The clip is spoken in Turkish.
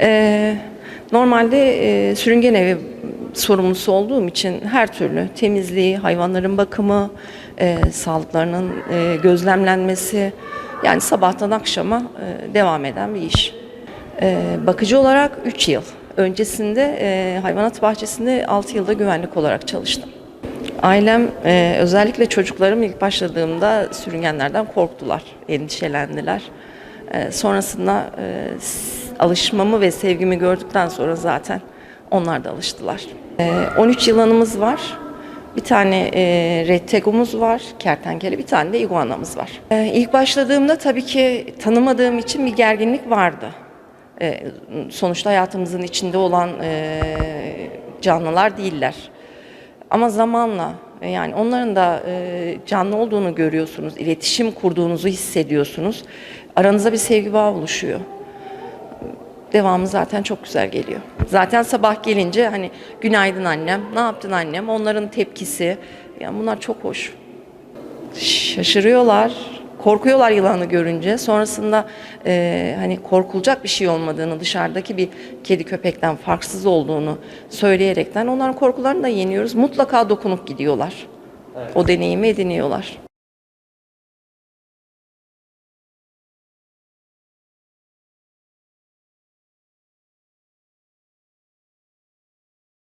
Ee, normalde e, sürüngen evi sorumlusu olduğum için her türlü temizliği, hayvanların bakımı, e, sağlıklarının e, gözlemlenmesi, yani sabahtan akşama e, devam eden bir iş. E, bakıcı olarak 3 yıl. Öncesinde e, hayvanat bahçesinde 6 yılda güvenlik olarak çalıştım. Ailem e, özellikle çocuklarım ilk başladığımda sürüngenlerden korktular, endişelendiler. E, sonrasında e, alışmamı ve sevgimi gördükten sonra zaten onlar da alıştılar. E, 13 yılanımız var. Bir tane e, rettegumuz var, kertenkele, bir tane de iguanamız var. E, ilk başladığımda tabii ki tanımadığım için bir gerginlik vardı. E, sonuçta hayatımızın içinde olan e, canlılar değiller. Ama zamanla yani onların da e, canlı olduğunu görüyorsunuz, iletişim kurduğunuzu hissediyorsunuz. Aranızda bir sevgi bağı oluşuyor. Devamı zaten çok güzel geliyor. Zaten sabah gelince hani günaydın annem, ne yaptın annem, onların tepkisi. Yani bunlar çok hoş. Şaşırıyorlar, korkuyorlar yılanı görünce. Sonrasında e, hani korkulacak bir şey olmadığını, dışarıdaki bir kedi köpekten farksız olduğunu söyleyerekten onların korkularını da yeniyoruz. Mutlaka dokunup gidiyorlar. O deneyimi ediniyorlar.